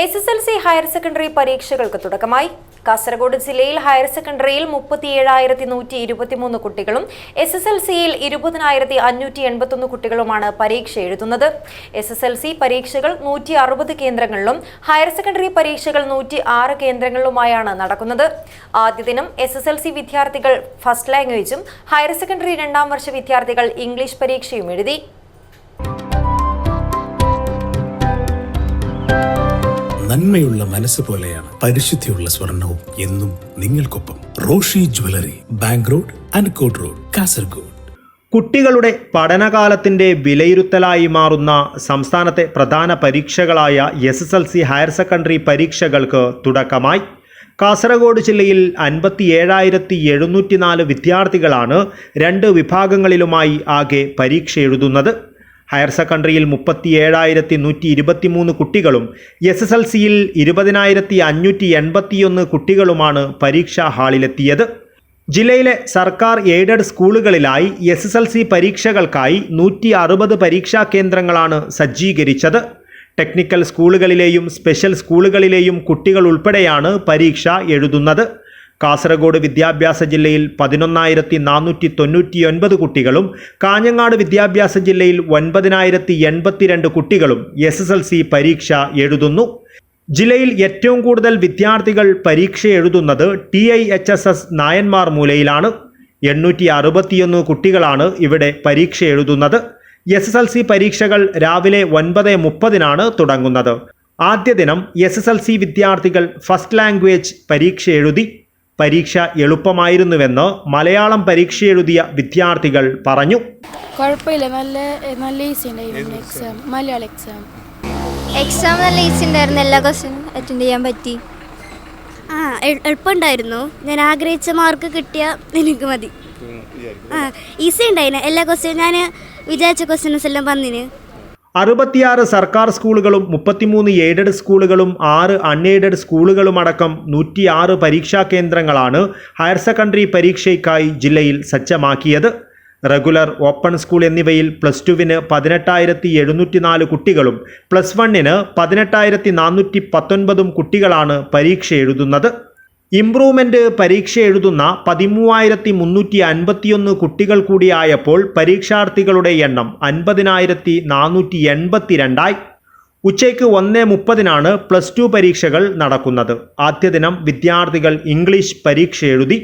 S S L C higher secondary പരീക്ഷകൾക്ക് തുടക്കമായി. കാസർഗോഡ് ജില്ലയിൽ ഹയർ സെക്കൻഡറിയിൽ മുപ്പത്തിയേഴായിരത്തി നൂറ്റി ഇരുപത്തിമൂന്ന് കുട്ടികളും എസ് എസ് എൽ സിയിൽ ഇരുപതിനായിരത്തി അഞ്ഞൂറ്റി എൺപത്തൊന്ന് കുട്ടികളുമാണ് പരീക്ഷ എഴുതുന്നത്. എസ് എസ് എൽ സി പരീക്ഷകൾ നൂറ്റി അറുപത് കേന്ദ്രങ്ങളിലും ഹയർ സെക്കൻഡറി പരീക്ഷകൾ നൂറ്റി ആറ് കേന്ദ്രങ്ങളിലുമായാണ് നടക്കുന്നത്. ആദ്യ ദിനം എസ് എസ് എൽ സി വിദ്യാർത്ഥികൾ ഫസ്റ്റ് ലാംഗ്വേജും ഹയർ സെക്കൻഡറി രണ്ടാം വർഷ വിദ്യാർത്ഥികൾ ഇംഗ്ലീഷ് പരീക്ഷയും എഴുതി. നന്മയുള്ള മനസ്സ് പോലെയാണ് പരിശുദ്ധിയുള്ള സ്വർണവും എന്നും നിങ്ങൾക്കൊപ്പം Roshi jewellery bank road അൻകോട്ട് road Kasaragod. കുട്ടികളുടെ പഠനകാലത്തിന്റെ വിലയിരുത്തലായി മാറുന്ന സംസ്ഥാനത്തെ പ്രധാന പരീക്ഷകളായ S S L C higher secondary പരീക്ഷകൾക്ക് തുടക്കമായി. കാസർഗോഡ് ജില്ലയിൽ അൻപത്തി ഏഴായിരത്തി എഴുന്നൂറ്റി നാല് വിദ്യാർത്ഥികളാണ് രണ്ട് വിഭാഗങ്ങളിലുമായി ആകെ പരീക്ഷ എഴുതുന്നത് ഹയർ സെക്കൻഡറിയിൽ മുപ്പത്തി ഏഴായിരത്തി നൂറ്റി ഇരുപത്തിമൂന്ന് കുട്ടികളും എസ് എസ് എൽ സിയിൽ ഇരുപതിനായിരത്തി അഞ്ഞൂറ്റി എൺപത്തിയൊന്ന് കുട്ടികളുമാണ് പരീക്ഷാ ഹാളിലെത്തിയത്. ജില്ലയിലെ സർക്കാർ എയ്ഡഡ് സ്കൂളുകളിലായി എസ് എസ് എൽ സി പരീക്ഷകൾക്കായി നൂറ്റി അറുപത് പരീക്ഷാ കേന്ദ്രങ്ങളാണ് സജ്ജീകരിച്ചത്. ടെക്നിക്കൽ സ്കൂളുകളിലെയും സ്പെഷ്യൽ സ്കൂളുകളിലെയും കുട്ടികൾ ഉൾപ്പെടെയാണ് പരീക്ഷ എഴുതുന്നത്. കാസർഗോഡ് വിദ്യാഭ്യാസ ജില്ലയിൽ പതിനൊന്നായിരത്തി നാനൂറ്റി തൊണ്ണൂറ്റിയൊൻപത് കുട്ടികളും കാഞ്ഞങ്ങാട് വിദ്യാഭ്യാസ ജില്ലയിൽ ഒൻപതിനായിരത്തി എൺപത്തിരണ്ട് കുട്ടികളും എസ് എസ് എൽ സി പരീക്ഷ എഴുതുന്നു. ജില്ലയിൽ ഏറ്റവും കൂടുതൽ വിദ്യാർത്ഥികൾ പരീക്ഷ എഴുതുന്നത് T I H S S നായന്മാർ മൂലയിലാണ്. എണ്ണൂറ്റി അറുപത്തിയൊന്ന് കുട്ടികളാണ് ഇവിടെ പരീക്ഷ എഴുതുന്നത്. എസ് എസ് എൽ സി പരീക്ഷകൾ രാവിലെ ഒൻപത് മുപ്പതിനാണ് തുടങ്ങുന്നത്. ആദ്യ ദിനം എസ് എസ് എൽ സി വിദ്യാർത്ഥികൾ ഫസ്റ്റ് ലാംഗ്വേജ് പരീക്ഷ എഴുതി. പരീക്ഷ എളുപ്പമായിരുന്നുവെന്ന് മലയാളം പരീക്ഷ എഴുതിയ വിദ്യാർത്ഥികൾ പറഞ്ഞു. കുഴപ്പമില്ല. നല്ല നല്ല ഈസി ഉണ്ടായിരുന്നു എക്സാം മലയാളം എക്സാം എക്സാം നല്ല ഈസി ഉണ്ടായിരുന്നു. എല്ലാ ക്വസ്റ്റിനും അറ്റൻഡ് ചെയ്യാൻ പറ്റി. ആ എളുപ്പമുണ്ടായിരുന്നു. ഞാൻ ആഗ്രഹിച്ച മാർക്ക് കിട്ടിയ എനിക്ക് മതി. ആ ഈസി ഉണ്ടായിരുന്നു എല്ലാ ക്വസ്റ്റ്യൻ ഞാൻ വിചാരിച്ച ക്വസ്റ്റ്യൻസ് എല്ലാം വന്നിന്. അറുപത്തിയാറ് സർക്കാർ സ്കൂളുകളും മുപ്പത്തിമൂന്ന് എയ്ഡഡ് സ്കൂളുകളും ആറ് അൺഎയ്ഡഡ് സ്കൂളുകളുമടക്കം നൂറ്റിയാറ് പരീക്ഷാ കേന്ദ്രങ്ങളാണ് ഹയർ സെക്കൻഡറി പരീക്ഷയ്ക്കായി ജില്ലയിൽ സജ്ജമാക്കിയത്. റെഗുലർ ഓപ്പൺ സ്കൂൾ എന്നിവയിൽ പ്ലസ് ടുവിന് പതിനെട്ടായിരത്തി എഴുന്നൂറ്റി നാല് കുട്ടികളും പ്ലസ് വണ്ണിന് പതിനെട്ടായിരത്തി നാനൂറ്റി പത്തൊൻപതും കുട്ടികളാണ് പരീക്ഷ എഴുതുന്നത് ഇംപ്രൂവ്മെന്റ് പരീക്ഷ എഴുതുന്ന പതിമൂവായിരത്തി മുന്നൂറ്റി അൻപത്തിയൊന്ന് കുട്ടികൾ കൂടിയായപ്പോൾ പരീക്ഷാർത്ഥികളുടെ എണ്ണം അൻപതിനായിരത്തി നാനൂറ്റി എൺപത്തിരണ്ടായി ഉച്ചയ്ക്ക് ഒന്ന് മുപ്പതിനാണ് പ്ലസ് ടു പരീക്ഷകൾ നടക്കുന്നത്. ആദ്യ ദിനം വിദ്യാർത്ഥികൾ ഇംഗ്ലീഷ് പരീക്ഷ എഴുതി.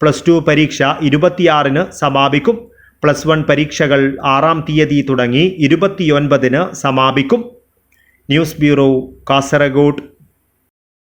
പ്ലസ് ടു പരീക്ഷ ഇരുപത്തിയാറിന് സമാപിക്കും. പ്ലസ് വൺ പരീക്ഷകൾ ആറാം തീയതി തുടങ്ങി ഇരുപത്തിയൊൻപതിന് സമാപിക്കും. News bureau Kasaragod.